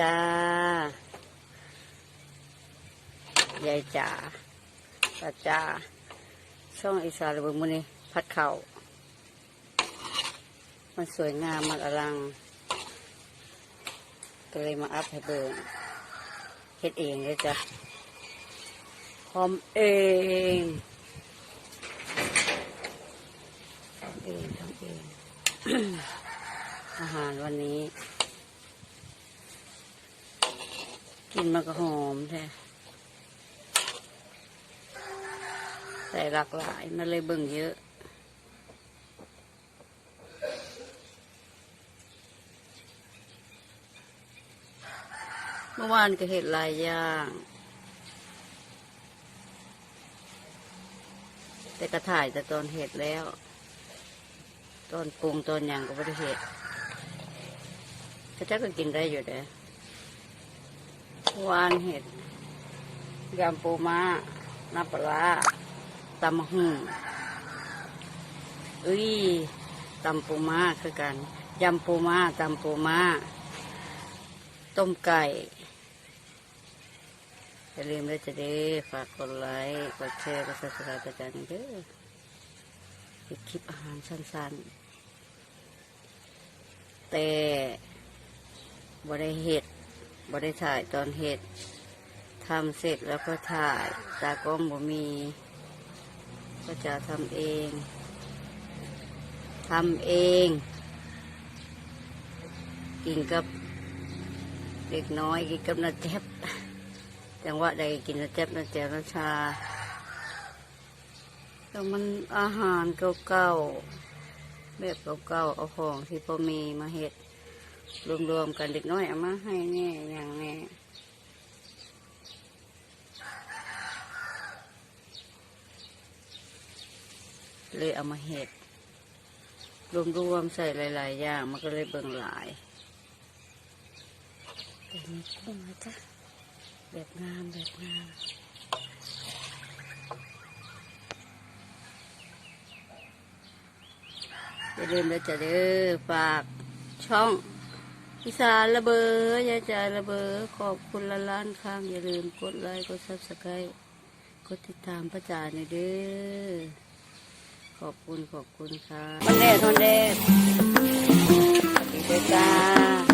จ้ายายจ๋าตาจ้าช่องอีสานระเบิดมือนี่พัดเข่ามันสวยงามมันอลัง ก็เลยมาอัพให้เบิ่งเฮ็ดเองเลยจ้ะพร้อมเองเองทำเอง อาหารวันนี้ กินมันก็หอมแท้ใส่หลากหลายมันเลยเบิ่งเยอะ เมื่อวานก็เห็ดหลายอย่าง แต่ก็ถ่ายแต่ตอนเห็ดแล้ว ตอนปรุงตอนหยังก็ไม่ได้เห็ดก็จะก็กินได้อยู่เด้อ วานเห็ดยำปูม้าน้ำปลาตำมะฮุ่งเอ้ยตำปูม้าคือกันยำปูม้าตำปูม้า ต้มไก่อย่าลืมเลยจะได้ฝากกดไลค์กดแชร์กดซับสไครต์ประจานเด้อเป็นคลิปอาหารสั้นๆ แต่บ่ได้เห็ด บ่ไดถ่ายตอนเห็ดทำเสร็จแล้วก็ถ่าย ตากล้องบ่มี ก็จะทำเองทำเอง กินกับเด็กน้อยกินกับนาเจ็บจังหวะใดกินนาเจ็บนาเจ็บนาชาแล้วมันอาหารเก่าๆแบบเก่าๆเอาของที่พอมีมาเห็ด รวมๆกันเด็กน้อยเอามาให้แน่อย่างแน่เลยเอามาเห็ดรวมๆใส่หลาย ๆ อย่าง มันก็เลยเบิ่งหลายแบบนี้กุ้งนะจ๊ะแบบงามแบบงามอย่าลืมนะจ๊ะเด้อฝากช่อง อีสานระเบอยายจ่ายระเบอขอบคุณละล้านข้างอย่าลืมกดไลค์กดซับสไครต์กดติดตามพระจาหน่อยเด้อขอบคุณขอบคุณค่ะมันแดดมันแดดสวัสดีจ้า